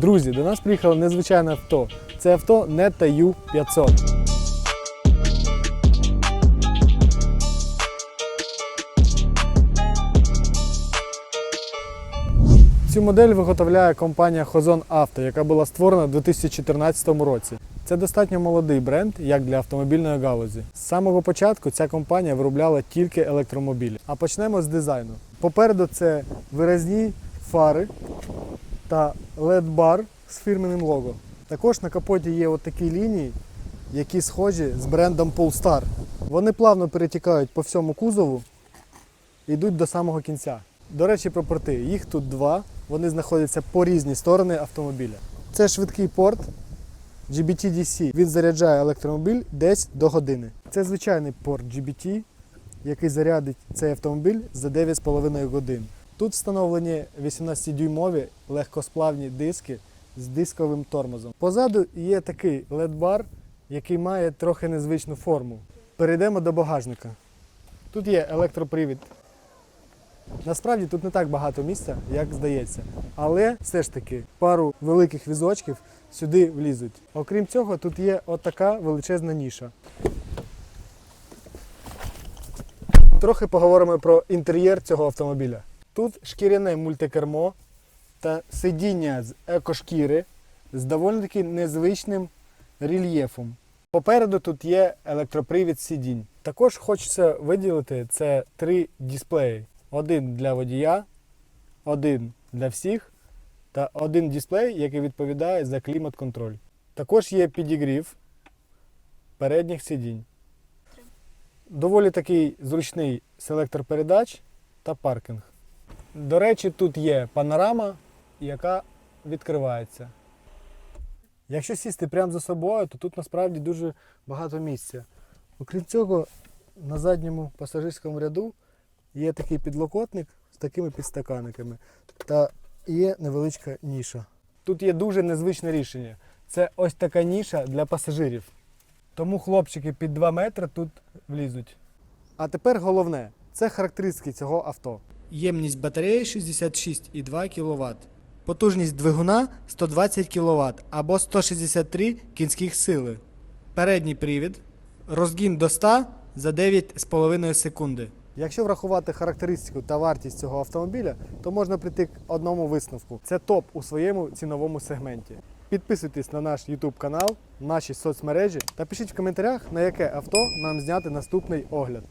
Друзі, до нас приїхало незвичайне авто. Це авто Netta U500. Цю модель виготовляє компанія Hozon Auto, яка була створена у 2014 році. Це достатньо молодий бренд, як для автомобільної галузі. З самого початку ця компанія виробляла тільки електромобілі. А почнемо з дизайну. Попереду це виразні фари та LED-бар з фірменним лого. Також на капоті є от такі лінії, які схожі з брендом Polestar. Вони плавно перетікають по всьому кузову і йдуть до самого кінця. До речі, про порти. Їх тут два. Вони знаходяться по різні сторони автомобіля. Це швидкий порт GBT-DC. Він заряджає електромобіль десь до години. Це звичайний порт GBT, який зарядить цей автомобіль за 9,5 годин. Тут встановлені 18-дюймові легкосплавні диски з дисковим тормозом. Позаду є такий LED-бар, який має трохи незвичну форму. Перейдемо до багажника. Тут є електропривід. Насправді тут не так багато місця, як здається. Але все ж таки пару великих візочків сюди влізуть. Окрім цього, тут є отака величезна ніша. Трохи поговоримо про інтер'єр цього автомобіля. Тут шкіряне мультикермо та сидіння з екошкіри з доволі таки незвичним рельєфом. Попереду тут є електропривід сидінь. Також хочеться виділити це три дисплеї: один для водія, один для всіх та один дисплей, який відповідає за клімат-контроль. Також є підігрів передніх сидінь. Доволі такий зручний селектор передач та паркінг. До речі, тут є панорама, яка відкривається. Якщо сісти прямо за собою, то тут насправді дуже багато місця. Окрім цього, на задньому пасажирському ряду є такий підлокотник з такими підстаканниками та є невеличка ніша. Тут є дуже незвичне рішення. Це ось така ніша для пасажирів. Тому хлопчики під 2 метри тут влізуть. А тепер головне це характеристики цього авто. Ємність батареї 66,2 кВт. Потужність двигуна 120 кВт або 163 кінських сили. Передній привід. Розгін до 100 за 9,5 секунди. Якщо врахувати характеристику та вартість цього автомобіля, то можна прийти к одному висновку. Це топ у своєму ціновому сегменті. Підписуйтесь на наш YouTube канал, наші соцмережі та пишіть в коментарях, на яке авто нам зняти наступний огляд.